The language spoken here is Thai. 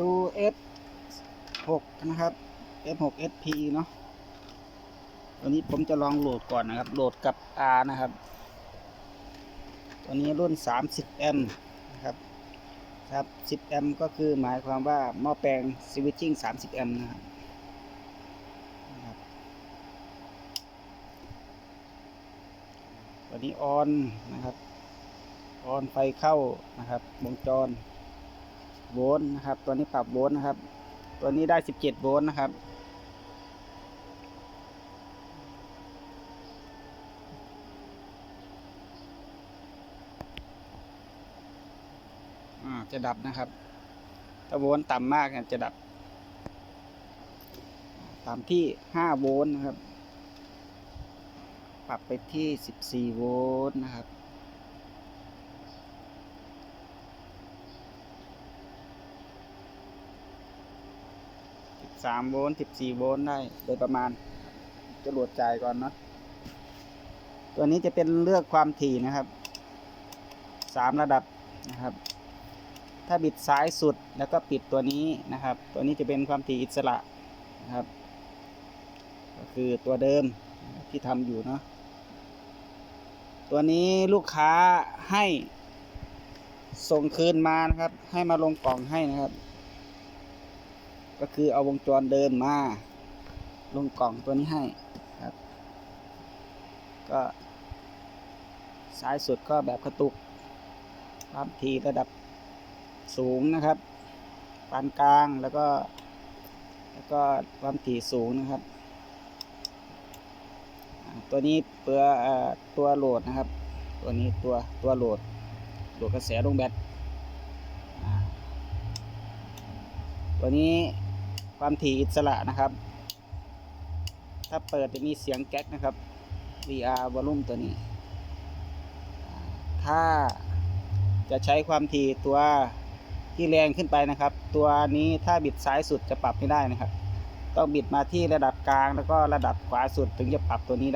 ดู F6 นะครับ F6 SP เนาะตัวนี้ผมจะลองโหลดก่อนนะครับ โหลดกับ R นะครับ ตัวนี้รุ่น 30 แอมป์นะครับ ครับ 10 แอมป์ก็คือหมายความว่าหม้อแปลงสวิตชิ่ง 30 แอมป์นะครับนะครับตัวนี้ออนนะครับ ออนไฟเข้านะครับ วงจร โวลต์นะครับ ตัวนี้ปรับโวลต์นะครับ ตัวนี้ได้17โวลต์นะครับ จะดับนะครับ ถ้าโวลต์ต่ำมากเนี่ยจะดับ ต่ำที่5โวลต์นะครับ ปรับไปที่14โวลต์นะครับ 13 โวลต์ 14 โวลต์ได้โดยประมาณ จะหลดจ่ายก่อนเนาะ ตัวนี้จะเป็นเลือกความถี่นะครับ 3 ระดับนะครับ ถ้าบิดซ้ายสุดแล้วก็ปิดตัวนี้นะครับ ตัวนี้จะเป็นความถี่อิสระนะครับ ก็คือตัวเดิมที่ทำอยู่เนาะ ตัวนี้ลูกค้าให้ส่งคืนมานะครับ ให้มาลงกล่องให้นะครับ ก็คือเอาวงจรเดิมมา ลงกล่องตัวนี้ให้ครับ ก็ซ้ายสุดก็แบบกระตุกความถี่ระดับสูงนะครับปานกลางแล้วก็ แล้วก็ความถี่สูงนะครับ ตัวนี้เปลือเอ่อตัวโหลดนะครับ ตัวนี้ตัวตัวโหลดโหลดกระแสลงแบตตัวนี้ ความถี่อิสระนะครับ ถ้าเปิดจะมีเสียงแก๊กนะครับ VR volume ตัวนี้ ถ้าจะใช้ความถี่ตัวที่แรงขึ้นไปนะครับ ตัวนี้ถ้าบิดซ้ายสุดจะปรับไม่ได้นะครับ ต้องบิดมาที่ระดับกลางแล้วก็ระดับขวาสุดถึงจะปรับตัวนี้ได้